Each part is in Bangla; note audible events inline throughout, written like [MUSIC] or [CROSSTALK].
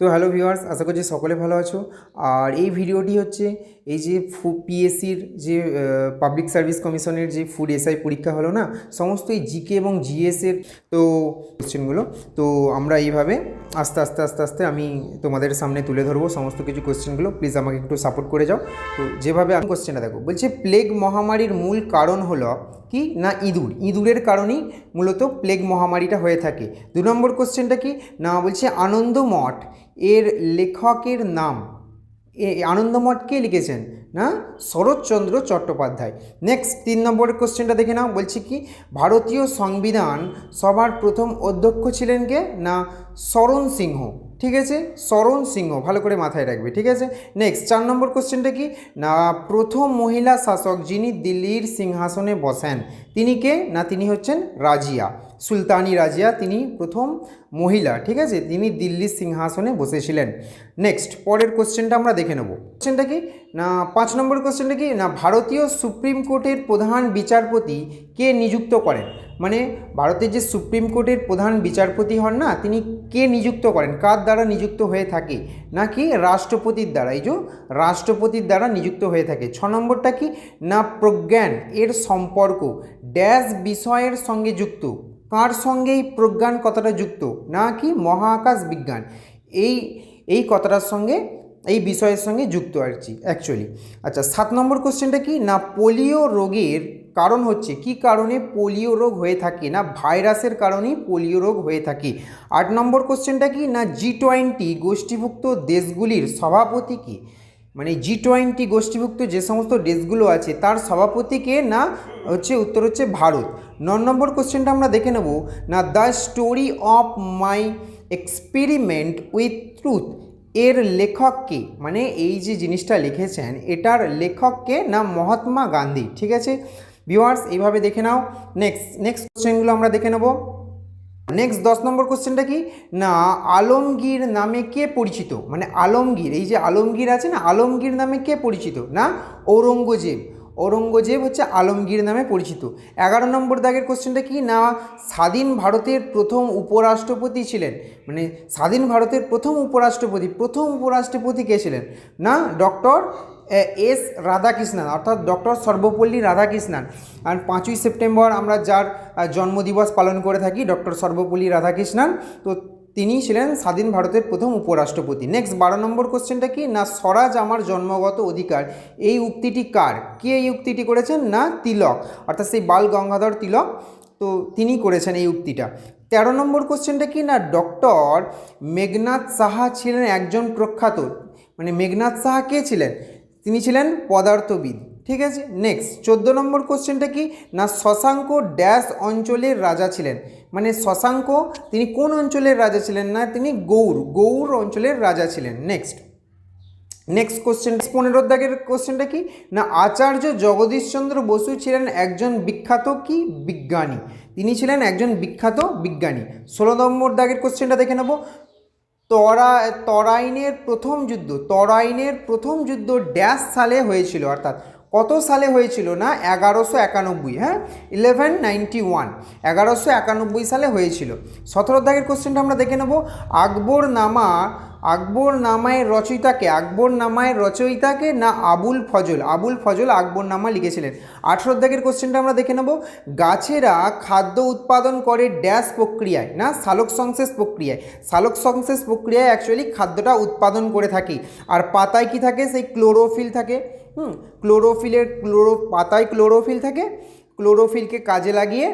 তো হ্যালো ভিউয়ার্স, আশা করছি সকলে ভালো আছো। আর এই ভিডিওটি হচ্ছে এই যে ফু পিএসসির যে পাবলিক সার্ভিস কমিশনের যে ফুড এসআই পরীক্ষা হলো না, সমস্ত এই জিকে এবং জিএসের তো কোশ্চেনগুলো তো আমরা এইভাবে আস্তে আস্তে আস্তে আস্তে আমি তোমাদের সামনে তুলে ধরবো সমস্ত কিছু কোশ্চেনগুলো প্লিজ আমাকে একটু সাপোর্ট করে যাও। তো যেভাবে আমি কোশ্চেনটা দেখো, বলছে প্লেগ মহামারীর মূল কারণ হলো কি? না ইঁদুর। ইঁদুরের কারণেই মূলত প্লেগ মহামারীটা হয়ে থাকে। দু নম্বর কোশ্চেনটা কি? না, বলছে আনন্দমঠ। এর লেখকের নাম। এ আনন্দমঠ কে লিখেছেন? না, শরৎচন্দ্র চট্টোপাধ্যায়। নেক্সট তিন নম্বর কোশ্চেনটা দেখে নাও। বলছি কি? ভারতীয় সংবিধান সভার প্রথম অধ্যক্ষ ছিলেন কে? না, শরণ সিংহ। ঠিক আছে? শরণ সিংহ, ভালো করে মাথায় রাখবে, ঠিক আছে? নেক্সট চার নম্বর কোশ্চেনটা কি? না, প্রথম মহিলা শাসক যিনি দিল্লির সিংহাসনে বসেন, তিনি কে? না, তিনি হচ্ছেন রাজিয়া। সুলতানি রাজিয়া তিনি প্রথম মহিলা, ঠিক আছে? তিনি দিল্লির সিংহাসনে বসেছিলেন। নেক্সট পরের কোশ্চেনটা আমরা দেখে নেব। কোশ্চেনটা কি? না, পাঁচ নম্বর কোশ্চেনটা কি? না, ভারতীয় সুপ্রিম কোর্টের প্রধান বিচারপতি কে নিযুক্ত করেন? মানে ভারতের যে সুপ্রিম কোর্টের প্রধান বিচারপতি হন না, তিনি কে নিযুক্ত করেন? কার দ্বারা নিযুক্ত হয়ে থাকে? নাকি রাষ্ট্রপতির দ্বারা? এই যে, রাষ্ট্রপতির দ্বারা নিযুক্ত হয়ে থাকে। ছ নম্বরটা কি? না, প্রজ্ঞান, এর সম্পর্ক ড্যাশ বিষয়ের সঙ্গে যুক্ত। কার সঙ্গে এই প্রজ্ঞান কথাটা যুক্ত? না কি মহাকাশ বিজ্ঞান? এই এই কথাটার সঙ্গে, এই বিষয়ের সঙ্গে যুক্ত আর কি অ্যাকচুয়ালি আচ্ছা সাত নম্বর কোশ্চেনটা কি? না পোলিও রোগের কারণ হচ্ছে, কি কারণে পোলিও রোগ হয়ে থাকে? না ভাইরাসের কারণেই পোলিও রোগ হয়ে থাকে? আট নম্বর কোশ্চেনটা কি? না জি টোয়েন্টি গোষ্ঠীভুক্ত দেশগুলির সভাপতি কি? মানে জি টোয়েন্টি গোষ্ঠীভুক্ত যে সমস্ত দেশগুলো আছে, তার সভাপতিকে না হচ্ছে, উত্তর হচ্ছে ভারত। ন নম্বর কোশ্চেনটা আমরা দেখে নেব। না the story of my experiment with truth এর লেখককে মানে এই যে জিনিসটা লিখেছেন, এটার লেখককে না মহাত্মা গান্ধী? ঠিক আছে? ভিওয়ার্স এইভাবে দেখে নাও। নেক্সট নেক্সট কোশ্চেনগুলো আমরা দেখে নেব। নেক্সট দশ নম্বর কোশ্চেনটা কি? না, আলমগীর নামে কে পরিচিত? মানে আলমগীর, এই যে আলমগীর আছে না, আলমগীর নামে কে পরিচিত? না, ঔরঙ্গজেব। ঔরঙ্গজেব হচ্ছে আলমগীর নামে পরিচিত। এগারো নম্বর দাগের কোশ্চেনটা কি? না, স্বাধীন ভারতের প্রথম উপরাষ্ট্রপতি ছিলেন। মানে স্বাধীন ভারতের প্রথম উপরাষ্ট্রপতি প্রথম উপরাষ্ট্রপতি কে ছিলেন? না ডক্টর এস রাধাকৃষ্ণন, অর্থাৎ ডক্টর সর্বপল্লী রাধাকৃষ্ণন। আর পাঁচই সেপ্টেম্বর আমরা যার জন্মদিবস পালন করে থাকি, ডক্টর সর্বপল্লী রাধাকৃষ্ণন। তো তিনি ছিলেন স্বাধীন ভারতের প্রথম উপরাষ্ট্রপতি। নেক্সট বারো নম্বর কোশ্চেনটা কি? না স্বরাজ আমার জন্মগত অধিকার? এই উক্তিটি কার? কে এই উক্তিটি করেছেন? না তিলক। অর্থাৎ সেই বাল গঙ্গাধর তিলক। তো তিনি করেছেন এই উক্তিটা। তেরো নম্বর কোশ্চেনটা কি? না ডক্টর মেঘনাথ সাহা ছিলেন একজন প্রখ্যাত। মানে মেঘনাথ সাহা কে ছিলেন? তিনি ছিলেন পদার্থবিদ। ঠিক আছে? নেক্সট চোদ্দ নম্বর কোশ্চেনটা কি? না শশাঙ্ক ড্যাশ অঞ্চলের রাজা ছিলেন। মানে শশাঙ্ক, তিনি কোন অঞ্চলের রাজা ছিলেন? না, তিনি গৌর গৌর অঞ্চলের রাজা ছিলেন। নেক্সট নেক্সট কোশ্চেন পনেরো দাগের কোশ্চেনটা কি? না আচার্য জগদীশচন্দ্র বসু ছিলেন একজন বিখ্যাত কি? বিজ্ঞানী। তিনি ছিলেন একজন বিখ্যাত বিজ্ঞানী। ষোলো নম্বর দাগের কোশ্চেনটা দেখে নেব। তরা তরাইনের প্রথম যুদ্ধ তরাইনের প্রথম যুদ্ধ ড্যাশ সালে হয়েছিল অর্থাৎ কত সালে হয়েছিল না? এগারোশো একানব্বই হ্যাঁ? ইলেভেন নাইনটি ওয়ান এগারোশো একানব্বই সালে হয়েছিল। সতেরো দাগের কোশ্চেনটা আমরা দেখে নেব। আকবর নামা আকবর নামায় রচয়িতাকে আকবর নামায় রচয়িতাকে না আবুল ফজল? আবুল ফজল আকবর নামা লিখেছিলেন। আঠেরো দাগের কোশ্চেনটা আমরা দেখে নেব। গাছেরা খাদ্য উৎপাদন করে ড্যাশ প্রক্রিয়ায়, না? সালোক সংশ্লেষ প্রক্রিয়ায়। সালোক সংশ্লেষ প্রক্রিয়ায় অ্যাকচুয়ালি খাদ্যটা উৎপাদন করে থাকি। আর পাতায় কি থাকে? সেই ক্লোরোফিল থাকে। হুম, ক্লোরোফিলের, ক্লোরো, পাতায় ক্লোরোফিল থাকে, ক্লোরোফিলকে কাজে লাগিয়ে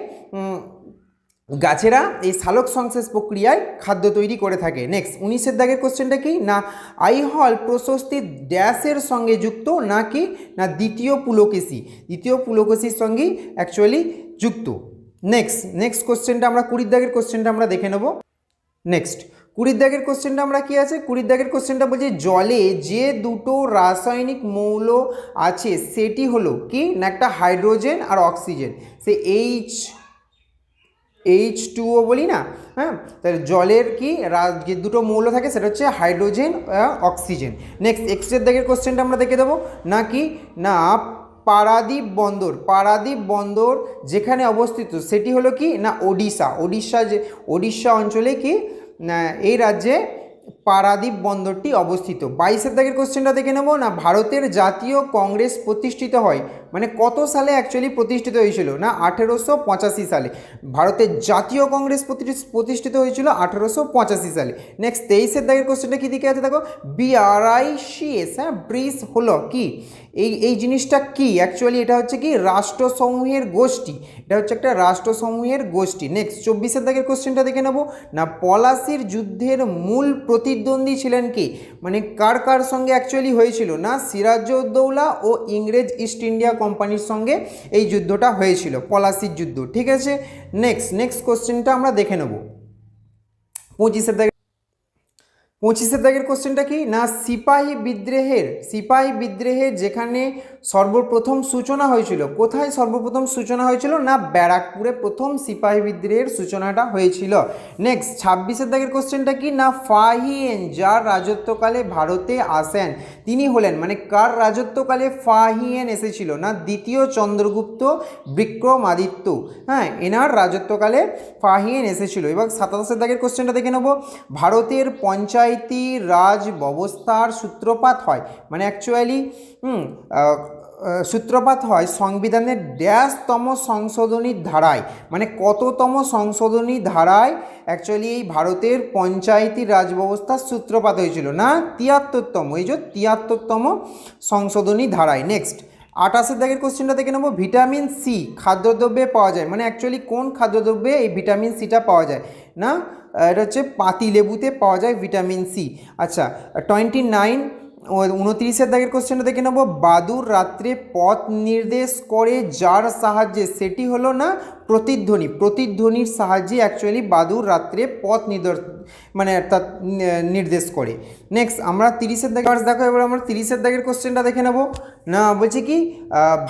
গাছেরা এই সালোক সংশ্লেষ প্রক্রিয়ায় খাদ্য তৈরি করে থাকে। নেক্সট উনিশের দাগের কোশ্চেনটা কি? না আইহল প্রশস্তি ড্যাশের সঙ্গে যুক্ত নাকি না দ্বিতীয় পুলকেশি? দ্বিতীয় পুলকেশির সঙ্গেই অ্যাকচুয়ালি যুক্ত। নেক্সট নেক্সট কোশ্চেনটা আমরা কুড়ির দাগের কোশ্চেনটা আমরা দেখে নেব। নেক্সট কুড়ির দাগের কোশ্চেনটা আমরা কি আছে? কুড়ির দাগের কোশ্চেনটা বলছে, জলে যে দুটো রাসায়নিক মৌল আছে, সেটি হলো কি? না একটা হাইড্রোজেন আর অক্সিজেন। সে এইচ এইচ টুও বলি না? হ্যাঁ? তাহলে জলের কি? যে দুটো মৌল থাকে, সেটা হচ্ছে হাইড্রোজেন অক্সিজেন। নেক্সট এক্সের দাগের কোশ্চেনটা আমরা দেখে দেবো। না কি? না পারাদ্বীপ বন্দর। পারাদ্বীপ বন্দর যেখানে অবস্থিত, সেটি হলো কি? না, ওডিশা। ওডিশা যে ওডিশা অঞ্চলে কি? এই রাজ্যে পারাদ্বীপ বন্দরটি অবস্থিত। বাইশের দাগের কোশ্চেনটা দেখে নেব। না, ভারতের জাতীয় কংগ্রেস প্রতিষ্ঠিত হয় মানে কত সালে অ্যাকচুয়ালি প্রতিষ্ঠিত হয়েছিল? না, আঠেরোশো পঁচাশি সালে। ভারতের জাতীয় কংগ্রেস প্রতি- প্রতিষ্ঠিত হয়েছিল আঠেরোশো পঁচাশি সালে। নেক্সট তেইশের দাগের কোশ্চেনটা কী দিকে আছে দেখো? বিআরআইসিএস হ্যাঁ ব্রিজ হলো কি? এই এই জিনিসটা কি? অ্যাকচুয়ালি এটা হচ্ছে কি? রাষ্ট্রসমূহের গোষ্ঠী। এটা হচ্ছে একটা রাষ্ট্রসমূহের গোষ্ঠী। নেক্সট চব্বিশের দাগের কোশ্চেনটা দেখে নেব। না, পলাশির যুদ্ধের মূল প্রতিদ্বন্দ্বী ছিলেন কি? মানে কার কার সঙ্গে অ্যাকচুয়ালি হয়েছিল? না সিরাজউদ্দৌলা ও ইংরেজ ইস্ট ইন্ডিয়া কোম্পানির সঙ্গে এই যুদ্ধটা হয়েছিল, পলাশির যুদ্ধ। ঠিক আছে? নেক্সট নেক্সট কোশ্চেনটা আমরা দেখে নেব। পঁচিশের পঁচিশের দাগের কোশ্চেনটা কি? না, সিপাহী বিদ্রোহের সিপাহী বিদ্রোহের যেখানে সর্বপ্রথম সূচনা হয়েছিল, কোথায় সর্বপ্রথম সূচনা হয়েছিল? না, ব্যারাকপুরে প্রথম সিপাহী বিদ্রোহের সূচনাটা হয়েছিল। নেক্সট ছাব্বিশের দাগের কোশ্চেনটা কি? না, ফাহিয়েন, যার রাজত্বকালে ভারতে আসেন, তিনি হলেন মানে কার রাজত্বকালে ফাহিয়েন এসেছিল? না, দ্বিতীয় চন্দ্রগুপ্ত, বিক্রমাদিত্য হ্যাঁ এনার রাজত্বকালে ফাহিয়েন এসেছিল। এবং সাতাশের দাগের কোশ্চেনটা দেখে নেব। ভারতের পঞ্চায়েতি রাজ ব্যবস্থার সূত্রপাত হয়। মানে অ্যাকচুয়ালি সূত্রপাত হয় সংবিধানের ড্যাশতম সংশোধনীর ধারায়। মানে কততম সংশোধনী ধারায় অ্যাকচুয়ালি এই ভারতের পঞ্চায়েতি রাজ ব্যবস্থার সূত্রপাত হয়েছিল না? তিয়াত্তরতম, এই যে তিয়াত্তরতম সংশোধনী ধারায়। নেক্সট আঠাশের দাগের কোশ্চেনটা দেখে নেব। ভিটামিন সি খাদ্যদ্রব্যে পাওয়া যায়। মানে অ্যাকচুয়ালি কোন খাদ্যদ্রব্যে এই ভিটামিন সিটা পাওয়া যায়? না? এটা হচ্ছে পাতিলেবুতে পাওয়া যায় ভিটামিন সি। আচ্ছা টোয়েন্টি নাইন উনত্রিশের দাগের কোশ্চেনটা দেখে নেব। বাদুর রাত্রে পথ নির্দেশ করে যার সাহায্যে, সেটি হলো না প্রতিধ্বনি। প্রতিধ্বনির সাহায্যে অ্যাকচুয়ালি বাদুর রাত্রে পথ নির্দেশ মানে অর্থাৎ নির্দেশ করে। নেক্সট আমরা তিরিশের দাগের দেখো, এবার আমরা তিরিশের দাগের কোশ্চেনটা দেখে নেব। না, বলছে কি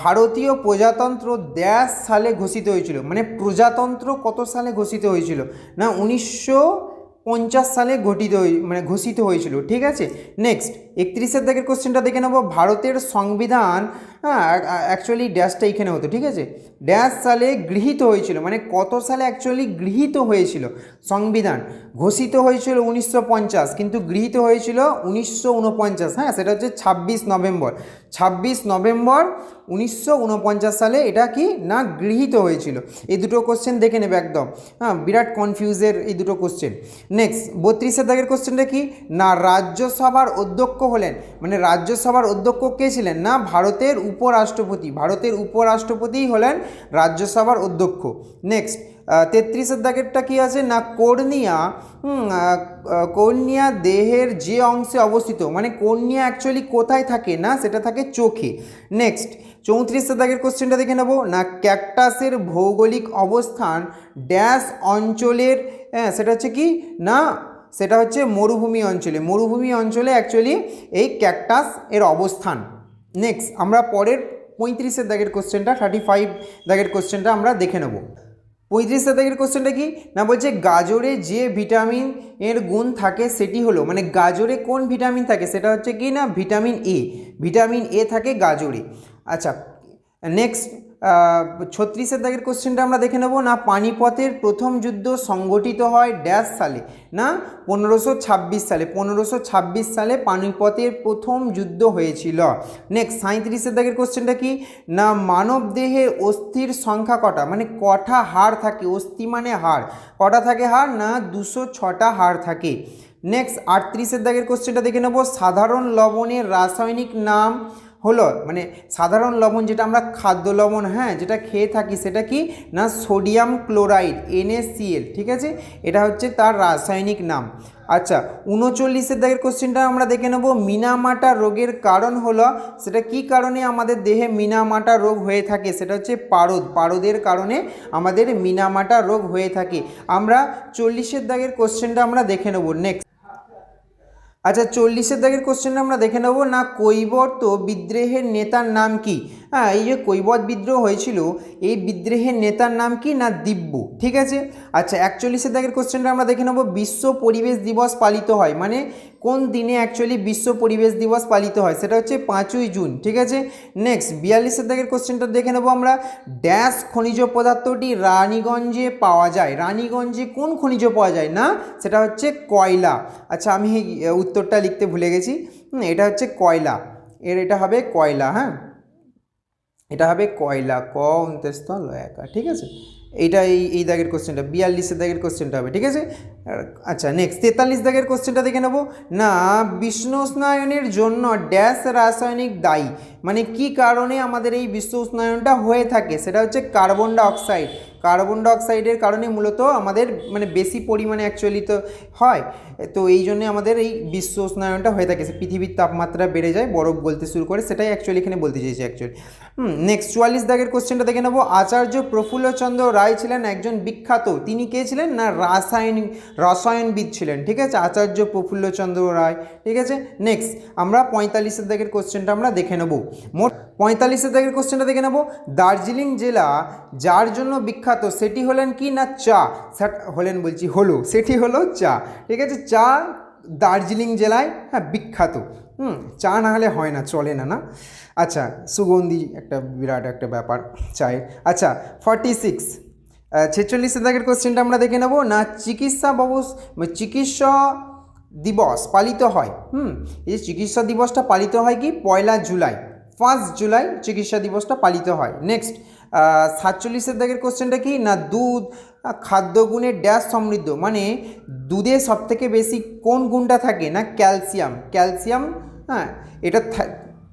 ভারতীয় প্রজাতন্ত্র দেশ সালে ঘোষিত হয়েছিল। মানে প্রজাতন্ত্র কত সালে ঘোষিত হয়েছিল? না, উনিশশো পঞ্চাশ সালে হয়ে মানে ঘোষিত হয়েছিল। ঠিক আছে? নেক্সট একত্রিশের দাগের কোশ্চেনটা দেখে নেব। ভারতের সংবিধান হ্যাঁ অ্যাকচুয়ালি ড্যাশটা এখানে হতো, ঠিক আছে? ড্যাশ সালে গৃহীত হয়েছিল মানে কত সালে অ্যাকচুয়ালি গৃহীত হয়েছিল? সংবিধান ঘোষিত হয়েছিল উনিশশো পঞ্চাশ, কিন্তু গৃহীত হয়েছিল উনিশশো উনপঞ্চাশ হ্যাঁ সেটা হচ্ছে ছাব্বিশ নভেম্বর। ছাব্বিশ নভেম্বর উনিশশো উনপঞ্চাশ সালে এটা কি? না, গৃহীত হয়েছিল। এই দুটো কোশ্চেন দেখে নেবে একদম। হ্যাঁ বিরাট কনফিউজের এই দুটো কোশ্চেন নেক্সট বত্রিশের দাগের কোশ্চেনটা কি? না, রাজ্যসভার অধ্যক্ষ হলেন। মানে রাজ্যসভার অধ্যক্ষ কে ছিলেন? না, ভারতের উপরাষ্ট্রপতি। ভারতের উপরাষ্ট্রপতিই হলেন রাজ্যসভার অধ্যক্ষ। নেক্সট তেত্রিশের দাগেরটা কি আছে? না, কর্নিয়া কর্নিয়া দেহের যে অংশে অবস্থিত মানে কর্নিয়া অ্যাকচুয়ালি কোথায় থাকে? না, সেটা থাকে চোখে। নেক্সট চৌত্রিশের দাগের কোশ্চেনটা দেখে নেব। না ক্যাকটাসের ভৌগোলিক অবস্থান ড্যাশ অঞ্চলের হ্যাঁ সেটা হচ্ছে কি? না সেটা হচ্ছে মরুভূমি অঞ্চলে। মরুভূমি অঞ্চলে অ্যাকচুয়ালি এই ক্যাকটাস এর অবস্থান। নেক্সট আমরা পরের পঁয়ত্রিশের দাগের কোশ্চেনটা থার্টি ফাইভ দাগের কোশ্চেনটা আমরা দেখে নেব। পঁয়ত্রিশ দাগের কোশ্চেনটা কি? না বলছে গাজরে যে ভিটামিন এর গুণ থাকে সেটি হলো মানে গাজরে কোন ভিটামিন থাকে? সেটা হচ্ছে কি না? ভিটামিন এ ভিটামিন এ থাকে গাজরে। আচ্ছা নেক্সট ছত্রিশের দাগের কোশ্চেনটা আমরা দেখে নেব। না, পানিপথের প্রথম যুদ্ধ সংগঠিত হয় ড্যাশ সালে, না, পনেরোশো সালে। পনেরোশো সালে পানিপথের প্রথম যুদ্ধ হয়েছিল। নেক্সট সাঁত্রিশের দাগের কোশ্চেনটা কি? না, মানব দেহে অস্থির সংখ্যা কটা? মানে কটা হাড় থাকে? অস্থি মানে হাড়। কটা থাকে হাড়? না, দুশো ছটা হাড় থাকে। নেক্সট আটত্রিশের দাগের কোশ্চেনটা দেখে নেব। সাধারণ লবণের রাসায়নিক নাম হলো মানে সাধারণ লবণ যেটা আমরা খাদ্য লবণ হ্যাঁ যেটা খেয়ে থাকি সেটা কি? না, সোডিয়াম ক্লোরাইড এনএসিএল ঠিক আছে? এটা হচ্ছে তার রাসায়নিক নাম। আচ্ছা উনচল্লিশের দাগের কোশ্চেনটা আমরা দেখে নেব। মিনামাটা রোগের কারণ হলো, সেটা কি কারণে আমাদের দেহে মিনামাটা রোগ হয়ে থাকে? সেটা হচ্ছে পারদ। পারদের কারণে আমাদের মিনামাটা রোগ হয়ে থাকে। আমরা চল্লিশের দাগের কোশ্চেনটা আমরা দেখে নেব। নেক্সট আচ্ছা চল্লিশের দাগের কোশ্চেনটা আমরা দেখে নেব। না কৈবর্ত বিদ্রোহের নেতার নাম কি? হ্যাঁ এই যে কৈবত বিদ্রোহ হয়েছিল, এই বিদ্রোহের নেতার নাম কি না দিব্য, ঠিক আছে? আচ্ছা একচল্লিশের দাগের কোশ্চেনটা আমরা দেখে নেব, বিশ্ব পরিবেশ দিবস পালিত হয় মানে কোন দিনে অ্যাকচুয়ালি বিশ্ব পরিবেশ দিবস পালিত হয়, সেটা হচ্ছে পাঁচই জুন, ঠিক আছে? নেক্সট বিয়াল্লিশের দাগের কোশ্চেনটা দেখে নেব আমরা ড্যাশ খনিজ পদার্থটি রানীগঞ্জে পাওয়া যায়, রানীগঞ্জে কোন খনিজ পাওয়া যায় না? সেটা হচ্ছে কয়লা আচ্ছা আমি উত্তরটা লিখতে ভুলে গেছি এটা হচ্ছে কয়লা, এর, এটা হবে কয়লা হ্যাঁ? এটা হবে কয়লা, ক অন্তস্থ লয়াকা ঠিক আছে? এইটা এই এই দাগের কোশ্চেনটা বিয়াল্লিশের দাগের কোশ্চেনটা হবে, ঠিক আছে? আচ্ছা নেক্সট তেতাল্লিশ দাগের কোশ্চেনটা দেখে নেব। না, বিষ্ণু উষ্ণায়নের জন্য ড্যাশ রাসায়নিক দায়ী। মানে কি কারণে আমাদের এই বিশ্ব উষ্ণায়নটা হয়ে থাকে? সেটা হচ্ছে কার্বন ডাইঅক্সাইড কার্বন ডাইঅক্সাইডের কারণে মূলত আমাদের মানে বেশি পরিমাণে অ্যাকচুয়ালি তো হয়। তো এই জন্যে আমাদের এই বিশ্ব উষ্ণায়নটা হয়ে থাকে। পৃথিবীর তাপমাত্রা বেড়ে যায়, বরফ গলতে শুরু করে, সেটাই অ্যাকচুয়ালি এখানে বলতে চাইছি অ্যাকচুয়ালি হুম নেক্সট চুয়াল্লিশ দাগের কোশ্চেনটা দেখে নেব। আচার্য প্রফুল্লচন্দ্র রায় ছিলেন একজন বিখ্যাত। তিনি কে ছিলেন? না রাসায়নিক রসায়নবিদ ছিলেন, ঠিক আছে? আচার্য প্রফুল্লচন্দ্র রায়, ঠিক আছে? নেক্সট আমরা পঁয়তাল্লিশের দাগের কোশ্চেনটা আমরা দেখে নেব। মোট পঁয়তাল্লিশের দাগের কোশ্চেনটা দেখে নেব। দার্জিলিং জেলা, যার জন্য বিখ্যাত সেটি হলেন কি না চা? হলেন বলছি হলো সেটি হলো চা। ঠিক আছে, চা দার্জিলিং জেলায় হ্যাঁ বিখ্যাত। হুম, চা না হলে হয় না, চলে না না? আচ্ছা সুগন্ধি একটা বিরাট একটা ব্যাপার, চায়ের। আচ্ছা ফর্টি সিক্স ছেচল্লিশ দাগের কোশ্চেনটা আমরা দেখে নেব। না, চিকিৎসা ব্যবস চিকিৎসা দিবস পালিত হয়। হুম, এই চিকিৎসা দিবসটা পালিত হয় কি? পয়লা জুলাই। ফার্স্ট জুলাই চিকিৎসা দিবসটা পালিত হয়। নেক্সট সাতচল্লিশের দাগের কোশ্চেনটা কি? না দুধ খাদ্যগুণে ড্যাশ সমৃদ্ধ? মানে দুধে সবথেকে বেশি কোন গুণটা থাকে? না ক্যালসিয়াম? ক্যালসিয়াম হ্যাঁ এটা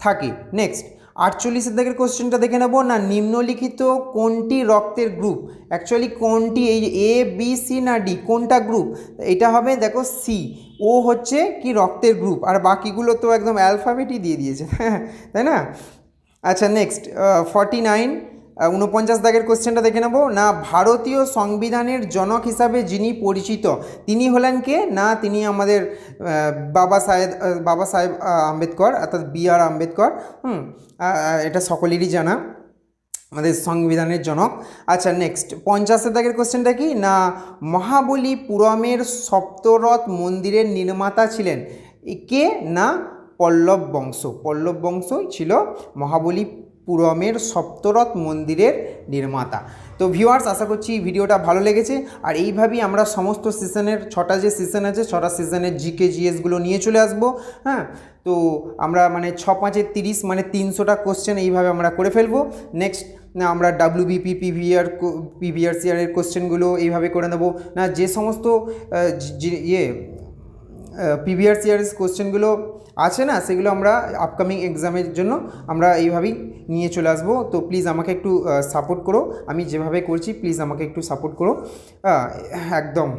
থাকে। নেক্সট আটচল্লিশের দাগের কোশ্চেনটা দেখে নেব। না, নিম্নলিখিত কোনটি রক্তের গ্রুপ অ্যাকচুয়ালি কোনটি এই এ বি সি না ডি কোনটা গ্রুপ এটা হবে দেখো সি ও হচ্ছে কি রক্তের গ্রুপ আর বাকিগুলো তো একদম অ্যালফাবেটই দিয়ে দিয়েছে। [LAUGHS] তাই না? আচ্ছা নেক্সট ফর্টি নাইন উনপঞ্চাশ দাগের কোশ্চেনটা দেখে নেব। না ভারতীয় সংবিধানের জনক হিসাবে যিনি পরিচিত, তিনি হলেন কে? না, তিনি আমাদের বাবা সাহেব বাবা সাহেব আম্বেদকর, অর্থাৎ বি আর আম্বেদকর। হুম এটা সকলেরই জানা, আমাদের সংবিধানের জনক। আচ্ছা নেক্সট পঞ্চাশের দাগের কোশ্চেনটা কি? না, মহাবলীপুরমের সপ্তরথ মন্দিরের নির্মাতা ছিলেন। কে? না, পল্লব বংশ। পল্লব বংশই ছিল মহাবলীপুরমের সপ্তরথ মন্দিরের নির্মাতা। তো ভিউয়ার্স আশা করছি ভিডিওটা ভালো লেগেছে। আর এইভাবেই আমরা সমস্ত সিজনের ছটা যে সিজন আছে, ছটা সিজনের জিকে জিএসগুলো নিয়ে চলে আসব হ্যাঁ? তো আমরা মানে ছ পাঁচের তিরিশ মানে তিনশোটা কোশ্চেন এইভাবে আমরা করে ফেলব। নেক্সট না আমরা ডাব্লিউবিপি পিভিআর পিভিআর সিআরের কোশ্চেনগুলো এইভাবে করে নেব। না, যে সমস্ত ইয়ে পিভিআর সিআরএস কোশ্চেনগুলো আছে না, সেগুলো আমরা আপকামিং এক্সামের জন্য আমরা এইভাবেই নিয়ে চলে আসব। তো প্লিজ আমাকে একটু সাপোর্ট করো। আমি যেভাবে করছি প্লিজ আমাকে একটু সাপোর্ট করো। একদম।